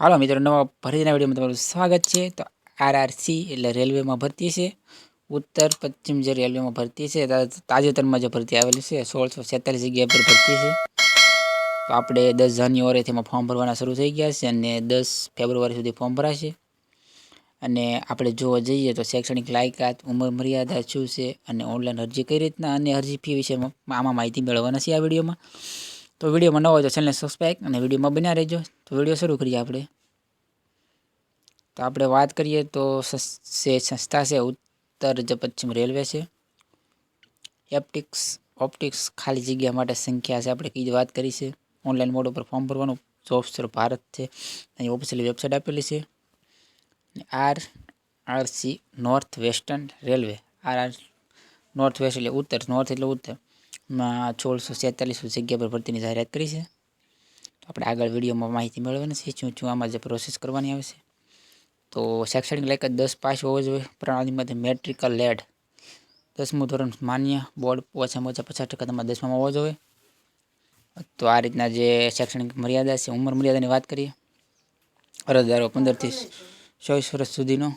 હાલો મિત્રો, નવા ભરતીના વિડીયોમાં તમારું સ્વાગત છે. તો આરઆરસી એટલે રેલવેમાં ભરતી છે. ઉત્તર, પશ્ચિમ જે રેલવેમાં ભરતી છે તાજેતરમાં જે ભરતી આવેલી છે. સોળસો છેતાલીસ જગ્યા પર ભરતી છે. તો આપણે દસ જાન્યુઆરીથી એમાં ફોર્મ ભરવાના શરૂ થઈ ગયા છે અને દસ ફેબ્રુઆરી સુધી ફોર્મ ભરાશે. અને આપણે જોવા જઈએ તો શૈક્ષણિક લાયકાત, ઉંમર મર્યાદા શું છે અને ઓનલાઈન અરજી કઈ રીતના અને અરજી ફી વિશે આમાં માહિતી મેળવવાના છે આ વિડીયોમાં. તો વિડીયોમાં ન હોય તો ચેનલને સબસ્ક્રાઈબ અને વિડીયોમાં બન્યા રહેજો. તો વીડિયો શરૂ કરીએ આપણે. તો આપણે વાત કરીએ તો સસ- સંસ્થા છે, ઉત્તર જ પશ્ચિમ રેલવે છે. એપ્ટિક્સ ઓપ્ટિક્સ ખાલી જગ્યા માટે સંખ્યા છે. આપણે કીધી વાત કરી છે. ઓનલાઈન મોડ ઉપર ફોર્મ ભરવાનું જોબ્સ ભારત છે. અહીં ઓફિશિયલ વેબસાઇટ આપેલી છે. R R C north western railway R R north west એટલે ઉત્તર નોર્થ એટલે ઉત્તર. માં સોળસો છેતાલીસ જગ્યા પર ભરતીની જાહેરાત કરી છે. તો આપણે આગળ વિડીયોમાં માહિતી મેળવવાની છે, શું શું આમાં જે પ્રોસેસ કરવાની આવે છે. તો શૈક્ષણિક લાયકાત દસ પાસ હોવો જોઈએ પ્રણાલીમાંથી મેટ્રિકલ લેડ દસમું ધોરણ માન્ય, બોર્ડ ઓછામાં ઓછા પચાસ ટકા તમારા દસમામાં હોવો જોઈએ. તો આ રીતના જે શૈક્ષણિક મર્યાદા છે, ઉંમર મર્યાદાની વાત કરીએ. અરજદારો પંદરથી ચોવીસ વર્ષ સુધીનો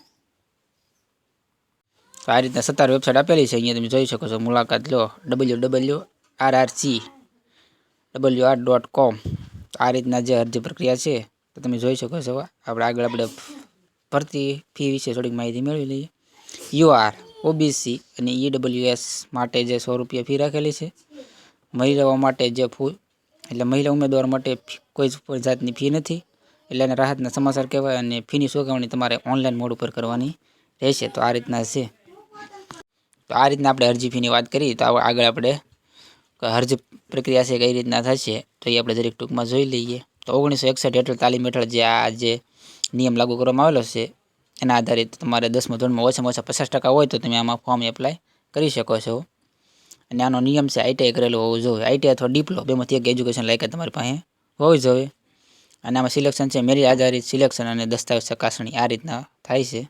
તો આ રીતના સત્તાર વેબસાઇટ આપેલી છે. અહીંયા તમે જોઈ શકો છો મુલાકાત લો. W W R R C W R dot com આ રીતના જે અરજી પ્રક્રિયા છે, તો તમે જોઈ શકો છો. આપણે આગળ આપણે ભરતી ફી વિશે થોડીક માહિતી મેળવી લઈએ. યુઆર ઓબીસી અને ઈ ડબલ્યુ એસ માટે જે સો રૂપિયા ફી રાખેલી છે. મહિલાઓ માટે જે ફૂ એટલે મહિલા ઉમેદવાર માટે કોઈ જાતની ફી નથી. એટલે એને રાહતના સમાચાર કહેવાય અને ફીની સોગવણી તમારે ઓનલાઈન મોડ ઉપર કરવાની રહેશે. તો આ રીતના છે. તો આ રીતના આપણે અરજી ફીની વાત કરીએ તો આગળ આપણે અરજી પ્રક્રિયા છે કઈ રીતના થશે તો એ આપણે દરેક ટૂંકમાં જોઈ લઈએ. તો ઓગણીસો એકસઠ હેઠળ તાલીમ હેઠળ જે આ જે નિયમ લાગુ કરવામાં આવેલો છે, એના આધારિત તમારે દસમા ધોરણમાં ઓછામાં ઓછા પચાસ ટકા હોય તો તમે આમાં ફોર્મ એપ્લાય કરી શકો છો. અને આનો નિયમ છે આઈટીઆઈ કરેલો હોવું જોઈએ. આઈટીઆઈ અથવા ડિપ્લો બેમાંથી એક એજ્યુકેશન લાયકાત તમારી પાસે હોવી જોઈએ. અને આમાં સિલેક્શન છે, મેરિટ આધારિત સિલેક્શન અને દસ્તાવેજ ચકાસણી આ રીતના થાય છે.